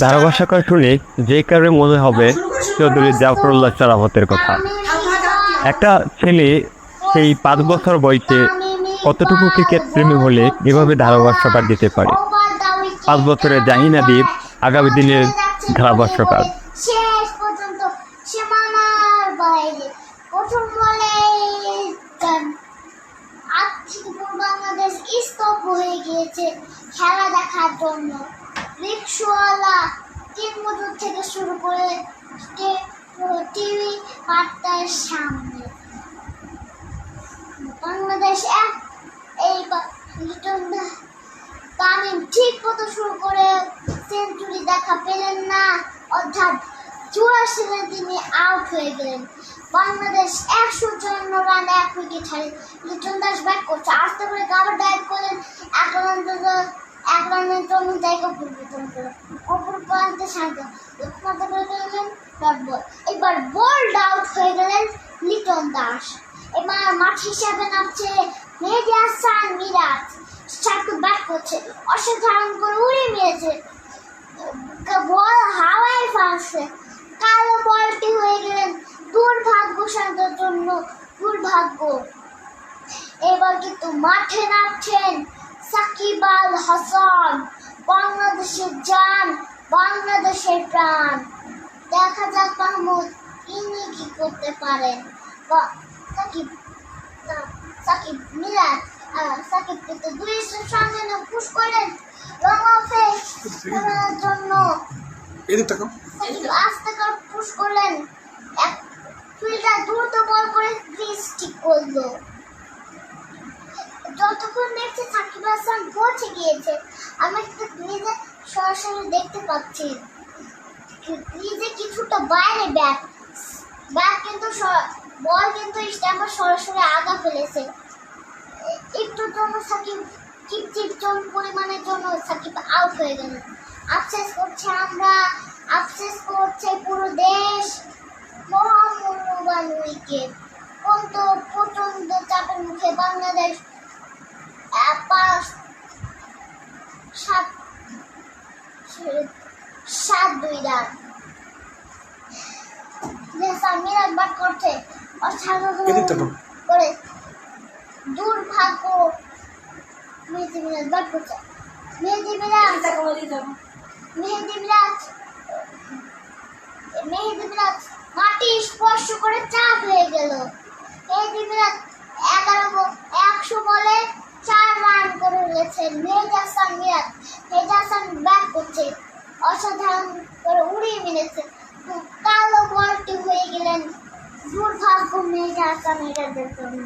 ধারাভাষ্যকার শুনে যে কারণে মনে হবে চৌধুরী জাফরুল্লাহ সারাফতের কথা। একটা ছেলে সেই পাঁচ বছর বয়সে কতটুকু ক্রিকেট প্রেমী হলে এভাবে ধারাভাষ্যকার দিতে পারে? পাঁচ বছরের জাহিনা দ্বীপ আগামী দিনের ধারাভাষ্যকার। বাংলাদেশ হয়ে গিয়েছে খেলা দেখার জন্য। রিক্সাওয়ালা তিন মজুর থেকে শুরু করে টিভি পাট্টার সামনে। বাংলাদেশ এক, এই তামিম ঠিক মতো শুরু করে সেঞ্চুরি দেখা পেলেন না, অর্থাৎ চুরাশি রানে তিনি আউট হয়ে গেলেন। বাংলাদেশ একশো চুয়ান্ন রান, এক উইকেট হারে। লিটন দাস ব্যাট করছে। আস্তে করে কাবার ডাইভ করলেন। এক রান জন্য এক রানের জন্য জায়গা পরিবর্তন করে। অপর প্রান্তে শান্ত লক্ষ্যমাত্রা করে গেলেন এবার বোল্ড আউট হয়ে গেলেন লিটন দাস। এবার মাঠ হিসাবে নামছে মেহেদি হাসান মিরাজ। চাকু ব্যাট করছে। অসাধারণ করে উড়ে নিয়েছে বল হাওয়ায় ফাঁসছে কালো বলটি হয়ে গেলেন দুর্ভাগ্যশালীদের জন্য। দুর্ভাগ্য। এবার কিন্তু মাঠে নামছেন সাকিব আল হাসান বাংলাদেশের জান বাংলাদেশের প্রাণ। দেখা যাক মাহমুদ ইনি কি করতে পারেন? সাকিব সাকিব মিরাজ আহ, সাকিব কিন্তু দুই সামনে পুশ করেন। জন্য। সাকিব আস্তে করে পুশ করলেন। এক ফিল্ডার দ্রুত বল করে ক্রিজ ঠিক করল। যতক্ষণ দেখছি সাকিব হাসান পৌঁছে গিয়েছে আমি একটা ক্রিজে সরাসরি দেখতে পাচ্ছি। ক্রিজে কিছুটা বাইরে ব্যাট। ব্যাট কিন্তু বল কিন্তু স্ট্যাম্পার সরাসরি আগা ফেলেছে। এ- একটুর জন্য সাকিব চিপ চিপ জন পরিমাণের জন্য সাকিব আউট হয়ে গেল। আফসেস করছে আমরা আফসেস করছে পুরো দেশ। মহামূল্যবান উইকেট কিন্তু প্রচণ্ড চাপের মুখে বাংলাদেশ পাঁচ সাত সাত দুই রান করছে অসাধারণ করে দুর্ভাগ্য মেহেদি মিরাজ বাট করছে। মেহেদি মিরাজ মেহেদি মিরাজ মেহেদি মিরাজ মাটি স্পর্শ করে চাপ হয়ে গেল মেহেদি মিরাজ এগারো ব- একশো বলে চার রয়েছেন মেহেদি হাসান মিরাজ। মেহেদি হাসান ব্যাট করছে। অসাধারণ করে উড়িয়ে মেরেছে। কালো বলটি হয়ে গেলেন দুর্ভাগ্য মেহেদি হাসান মিরাজের জন্য।